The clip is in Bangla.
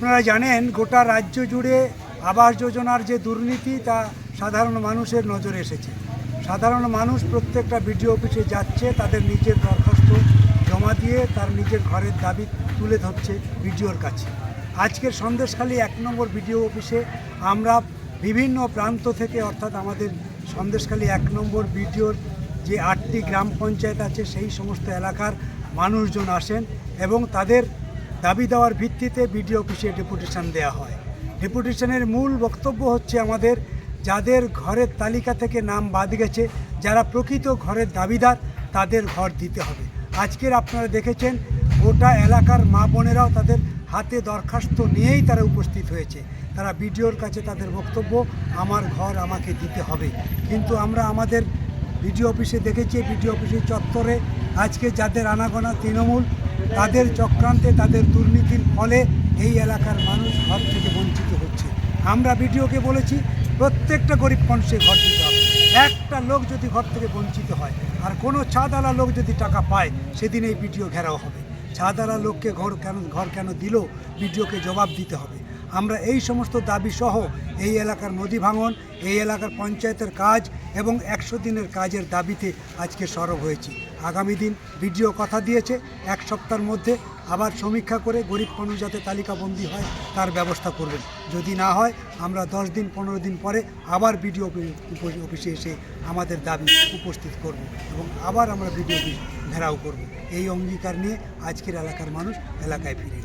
আপনারা জানেন, গোটা রাজ্য জুড়ে আবাস যোজনার যে দুর্নীতি, তা সাধারণ মানুষের নজরে এসেছে। সাধারণ মানুষ প্রত্যেকটা বিডিও অফিসে যাচ্ছে, তাদের নিজের দরখাস্ত জমা দিয়ে তার নিজের ঘরের দাবি তুলে ধরছে বিডিওর কাছে। আজকের সন্দেশখালী এক নম্বর বিডিও অফিসে আমরা বিভিন্ন প্রান্ত থেকে, অর্থাৎ আমাদের সন্দেশখালী এক নম্বর বিডিওর যে আটটি গ্রাম পঞ্চায়েত আছে, সেই সমস্ত এলাকার মানুষজন আসেন এবং তাদের দাবি দেওয়ার ভিত্তিতে বিডিও অফিসে ডেপুটেশন দেওয়া হয়। ডেপুটেশনের মূল বক্তব্য হচ্ছে আমাদের যাদের ঘরের তালিকা থেকে নাম বাদ গেছে, যারা প্রকৃত ঘরের দাবিদার, তাদের ঘর দিতে হবে। আজকের আপনারা দেখেছেন, গোটা এলাকার মা বোনেরাও তাদের হাতে দরখাস্ত নিয়েই তারা উপস্থিত হয়েছে। তারা বিডিওর কাছে তাদের বক্তব্য, আমার ঘর আমাকে দিতে হবে। কিন্তু আমরা আমাদের বিডিও অফিসে দেখেছি, বিডিও অফিসের চত্বরে আজকে যাদের আনাগোনা তৃণমূল, তাদের চক্রান্তে তাদের দুর্নীতির ফলে এই এলাকার মানুষ ঘর থেকে বঞ্চিত হচ্ছে। আমরা বিডিওকে বলেছি, প্রত্যেকটা গরিব মানুষের ঘর দিতে হবে। একটা লোক যদি ঘর থেকে বঞ্চিত হয়, আর কোনো ছাদালা লোক যদি টাকা পায়, সেদিন এই বিডিও ঘেরাও হবে। ছাদালা লোককে ঘর কেন ঘর কেন দিল, বিডিওকে জবাব দিতে হবে। আমরা এই সমস্ত দাবি সহ এই এলাকার নদী ভাঙন, এই এলাকার পঞ্চায়েতের কাজ এবং একশো দিনের কাজের দাবিতে আজকে সরব হয়েছি। আগামী দিন বিডিও কথা দিয়েছে, এক সপ্তাহের মধ্যে আবার সমীক্ষা করে গরিব মানুষ যাতে তালিকাবন্দি হয়, তার ব্যবস্থা করবেন। যদি না হয়, আমরা দশ দিন, পনেরো দিন পরে আবার বিডিও অফিসে এসে আমাদের দাবি উপস্থিত করব এবং আবার আমরা বিডিও অফিস ঘেরাও করব। এই অঙ্গীকার নিয়ে আজকের এলাকার মানুষ এলাকায় ফিরে